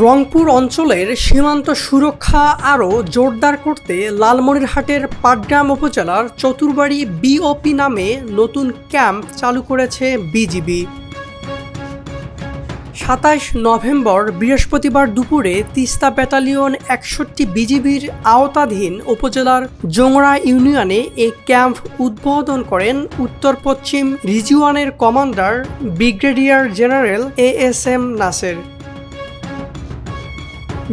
রংপুর অঞ্চলের সীমান্ত সুরক্ষা আরও জোরদার করতে লালমনিরহাটের পাটগ্রাম উপজেলার চতুরবাড়ি বিওপি নামে নতুন ক্যাম্প চালু করেছে বিজিবি। সাতাশ নভেম্বর বৃহস্পতিবার দুপুরে তিস্তা ব্যাটালিয়ন একষট্টি বিজিবির আওতাধীন উপজেলার জোংরা ইউনিয়নে এই ক্যাম্প উদ্বোধন করেন উত্তর পশ্চিম রিজিওয়ানের commander brigadier general A S M Naser.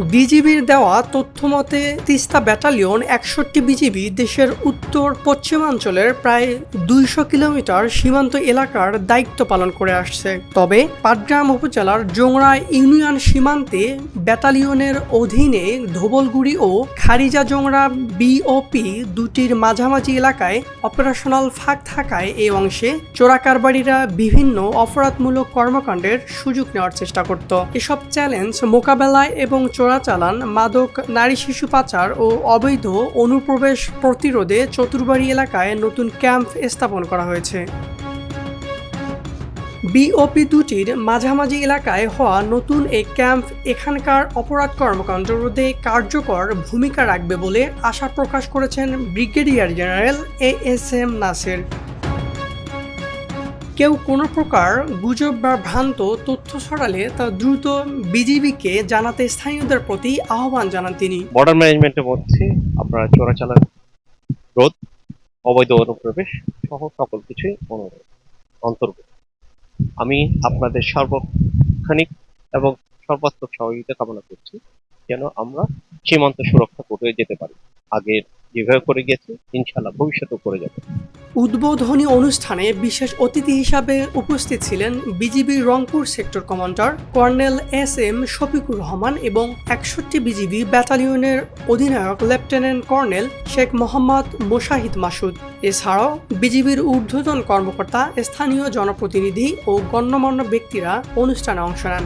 বিজিবির দেওয়া তথ্যমতে, তিস্তা ব্যাটালিয়ন একষট্টি বিজিবি দেশের উত্তর পশ্চিমাঞ্চলের প্রায় দুইশো কিলোমিটার সীমান্ত এলাকার দায়িত্ব পালন করে আসছে। তবে পাটগ্রাম উপজেলার জোংরা ইউনিয়ন সীমান্তে ব্যাটালিয়নের অধীনে ধোবলগুড়ি ও খারিজা জোংড়া বিওপি দুটির মাঝামাঝি এলাকায় অপারেশনাল ফাঁক থাকায় এই অংশে চোরাকারবারিরা বিভিন্ন অপরাধমূলক কর্মকাণ্ডের সুযোগ নেওয়ার চেষ্টা করত। এসব চ্যালেঞ্জ মোকাবেলায় এবং চোরাচালান মাদক, নারী শিশু পাচার ও অবৈধ অনুপ্রবেশ প্রতিরোধে চতুরবাড়ি এলাকায় নতুন ক্যাম্প স্থাপন করা হয়েছে। বিওপি দুটির মাঝামাঝি এলাকায় হওয়া নতুন এই ক্যাম্প এখানকার অপরাধ কর্মকাণ্ড রোধে কার্যকর ভূমিকা রাখবে বলে আশা প্রকাশ করেছেন brigadier general A S M Naser. কেউ কোনো প্রকার গুজব বা ভ্রান্ত তথ্য ছড়ালে তা দ্রুত বিজিবিকে জানাতে স্থানীয়দের প্রতি আহ্বান জানান তিনি। বর্ডার ম্যানেজমেন্টের মধ্যে আপনারা চোরাচালান রোধ, অবৈধ অনুপ্রবেশ সহ সকল কিছুই অন্তর্ভুক্ত। আমি আপনাদের সার্বক্ষণিক এবং সর্বাত্মক সহযোগিতা কামনা করছি যেন আমরা সীমান্ত সুরক্ষা করে যেতে পারি। আগের যেভাবে করে গেছে, ইনশাল্লাহ ভবিষ্যতেও করে যাবে। উদ্বোধনী অনুষ্ঠানে বিশেষ অতিথি হিসাবে উপস্থিত ছিলেন BGB Rangpur sector commander colonel S M Shafiqur Rahman এবং একষট্টি বিজিবি ব্যাটালিয়নের অধিনায়ক লেফটেন্যান্ট কর্নেল শেখ মোহাম্মদ মোশাহিদ মাসুদ। এছাড়াও বিজিবির ঊর্ধ্বতন কর্মকর্তা, স্থানীয় জনপ্রতিনিধি ও গণ্যমান্য ব্যক্তিরা অনুষ্ঠানে অংশ নেন।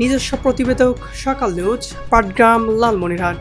নিজস্ব প্রতিবেদক সকাল নিউজ, পাটগ্রাম, লালমনিরহাট।